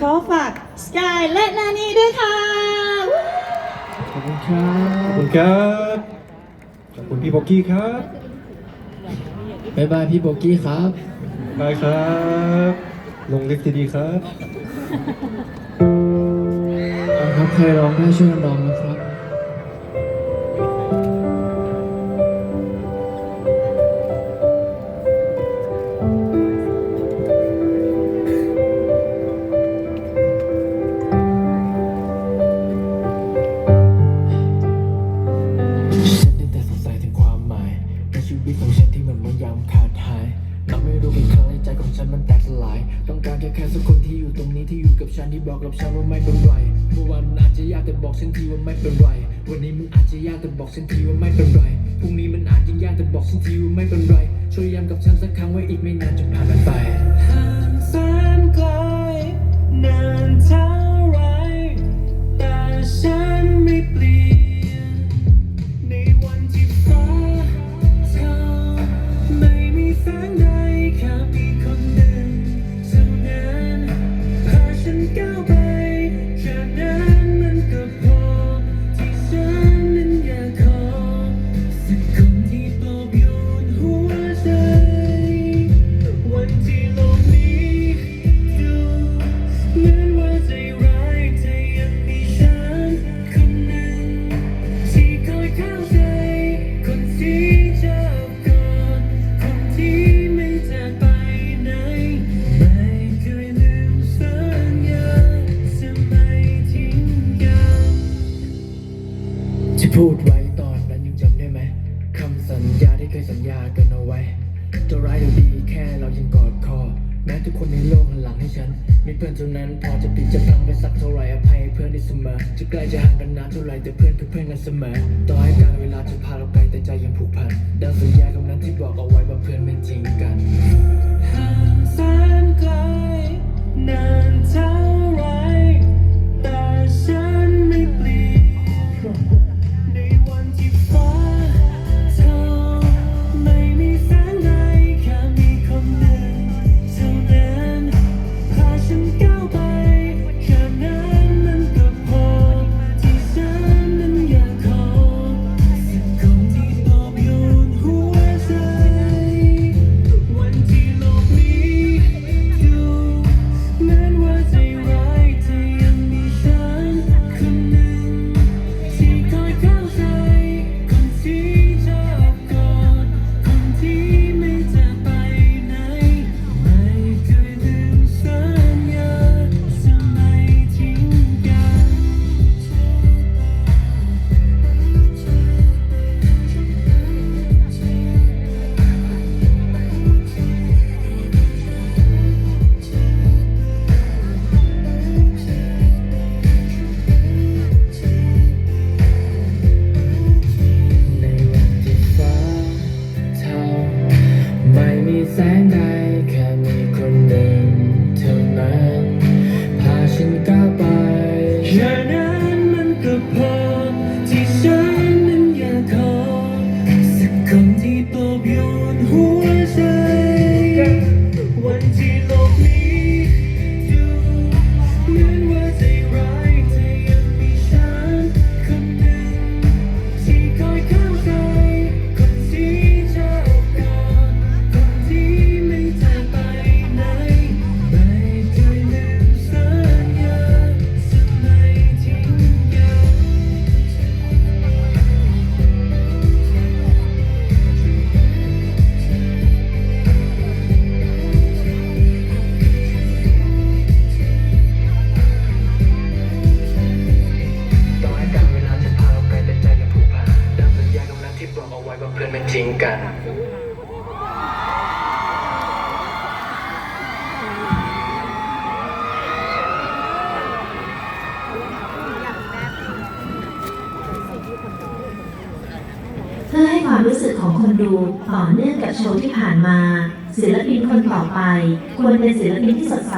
ขอฝากสกายและนานีด้วยค่ะ ขอบคุณครับ ขอบคุณครับ ขอบคุณพี่โบกี้ครับบ๊ายบายพี่โบกี้ครับบายครับ ลงลิฟต์ดีๆครับเอาครับใครร้องได้ช่วยกันร้องนะครับ ลาย ต้องการแค่แค่สักคนที่อยู่ตรงนี้ที่อยู่กับฉันที่บอกกับฉันว่าไม่เป็นไรเมื่อวันอาจจะยากแต่บอกฉันทีว่าไม่เป็นไร วันนี้มันอาจจะยากแต่บอกฉันทีว่าไม่เป็นไร พรุ่งนี้มันอาจยิ่งยากแต่บอกฉันทีว่าไม่เป็นไร ช่วยย้ำกับฉันสักครั้งว่าอีกไม่นานจะผ่านมันไปห่างแสนไกลนานเท่าไรแต่ฉันไม่เปลี่ยนในวันที่ฟ้าเธอไม่มีแสง พูดไว้ตอนนั้นยังจำได้ไหมคำสัญญาที่เคยสัญญากันเอาไว้ จะร้ายหรือดีแค่เรายังกอดคอ แม้ทุกคนในโลกหันหลังให้ฉัน มีเพื่อนเท่านั้นพอจะปิดจะพังไปสักเท่าไหรอภัยเพื่อนได้เสมอ จะใกล้จะห่างกันนานเท่าไหรแต่เพื่อนคือเพื่อนกันเสมอ ต่อให้การเวลาจะพาเราไกลแต่ใจยังผูกพันดังสัญญาคำนั้นที่บอกเอาไว้ว่าเพื่อนไม่ทิ้งกัน กัน เพื่อให้ความรู้สึกของคนดูต่อเนื่องกับโชว์ที่ผ่านมา ศิลปินคนต่อไป ควรเป็นศิลปินที่สดใส